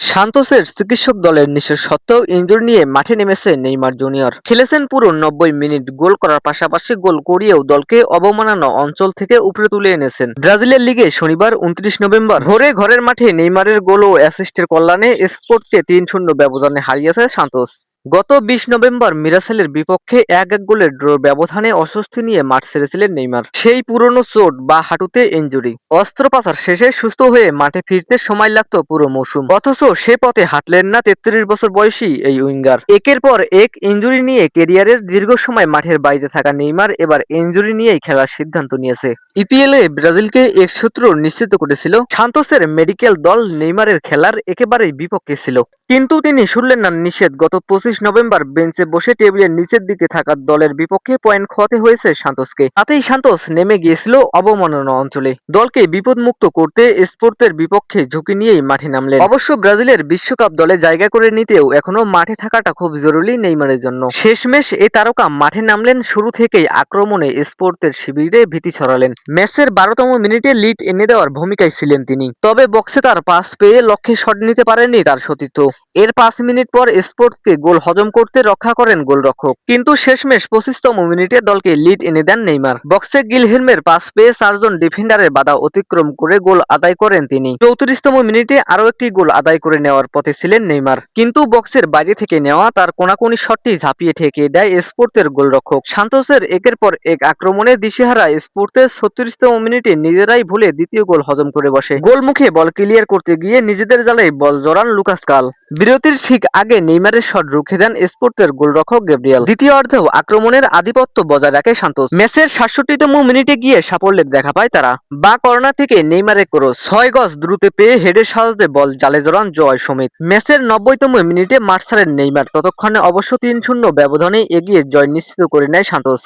সান্তোসের চিকিৎসক দলের নিষেধ সত্ত্বেও ইঞ্জুর নিয়ে মাঠে নেমেছে নেইমার জুনিয়র। খেলেছেন পুরো নব্বই মিনিট গোল করার পাশাপাশি গোল করিয়েও দলকে অবমাননা অঞ্চল থেকে উপরে তুলে এনেছেন। ব্রাজিলের লিগে শনিবার উনত্রিশ নভেম্বর ভোরে ঘরের মাঠে নেইমারের গোল ও অ্যাসিস্টের কল্যাণে স্পোর্টকে তিন শূন্য ব্যবধানে হারিয়েছে সান্তোস। গত বিশ নভেম্বর মিরাসেলের বিপক্ষে এক এক গোলের ড্র ব্যবধানে অস্বস্তি নিয়ে মাঠ ছেড়েছিলেন নেইমার। সেই পুরনো চোট বা হাঁটুতে ইঞ্জুরি অস্ত্রোপাচার শেষে সুস্থ হয়ে মাঠে ফিরতে সময় লাগতো পুরো মৌসুম। অথচ সে পথে হাঁটলেন না তেত্রিশ বছর বয়সী এই উইঙ্গার। একের পর এক ইঞ্জুরি নিয়ে কেরিয়ারের দীর্ঘ সময় মাঠের বাইরে থাকা নেইমার এবার ইঞ্জুরি নিয়েই খেলার সিদ্ধান্ত নিয়েছে। ইপিএল এ ব্রাজিলকে এক সূত্র নিশ্চিত করেছিল। সান্তোসের মেডিকেল দল নেইমারের খেলার একেবারেই বিপক্ষে ছিল। কিন্তু তিনি শুনলেন না নিষেধ। গত পঁচিশ নভেম্বর বেঞ্চে বসে টেবিলের নিচের দিকে থাকা দলের বিপক্ষে পয়েন্ট খোয়াতে হয়েছে সান্তোসকে। তাতেই সান্তোস নেমে গিয়েছিল অবমাননা অঞ্চলে। দলকে বিপদমুক্ত করতে স্পোর্টের বিপক্ষে ঝুঁকি নিয়েই মাঠে নামলেন। অবশ্য ব্রাজিলের বিশ্বকাপ দলে জায়গা করে নিতেও এখনও মাঠে থাকাটা খুব জরুরি নেইমারের জন্য। শেষমেশ এই তারকা মাঠে নামলেন, শুরু থেকেই আক্রমণে স্পোর্টের শিবিরে ভীতি ছড়ালেন। ম্যাচের বারোতম মিনিটে লিড এনে দেওয়ার ভূমিকায় ছিলেন তিনি। তবে বক্সে তার পাস পেয়ে লক্ষ্যে শট নিতে পারেননি তার সতীর্থ। এর পাঁচ মিনিট পর স্পোর্টসকে গোল হজম করতে রক্ষা করেন গোলরক্ষক। কিন্তু শেষমেশ পঁচিশতম মিনিটে দলকে লিড এনে দেন নেইমার। বক্সে গিলহেলমের পাস পেয়ে চারজন ডিফেন্ডারের বাধা অতিক্রম করে গোল আদায় করেন তিনি। চৌত্রিশতম মিনিটে আরও একটি গোল আদায় করে নেওয়ার পথে ছিলেন নেইমার। কিন্তু বক্সের বাইরে থেকে নেওয়া তার কোনাকুনি শটটি ঝাঁপিয়ে ঠেকে দেয় স্পোর্টের গোলরক্ষক। সান্তোসের একের পর এক আক্রমণে দিশেহারা স্পোর্টের ছত্রিশতম মিনিটে নিজেরাই ভুলে দ্বিতীয় গোল হজম করে বসে। গোল মুখে বল ক্লিয়ার করতে গিয়ে নিজেদের জালে বল জড়ান লুকাস কাল। বিরতির ঠিক আগে নেইমারের শট রুখে দেন স্পোর্টের গোলরক্ষক গ্যাব্রিয়াল দ্বিতীয় অর্ধেও আক্রমণের আধিপত্য বজায় রাখে সান্তোস। ম্যাচের সাতষট্টিতম মিনিটে গিয়ে সাফল্যের দেখা পায় তারা। বা কর্নার থেকে নেইমারের ক্রস ছয় গজ দ্রুত পেয়ে হেডের সাহায্যে বল জালে জড়ান জয় সমিত। ম্যাচের নব্বইতম মিনিটে ছাড়েন নেইমার। ততক্ষণে অবশ্য তিন শূন্য ব্যবধানে এগিয়ে জয় নিশ্চিত করে নেয় সান্তোস।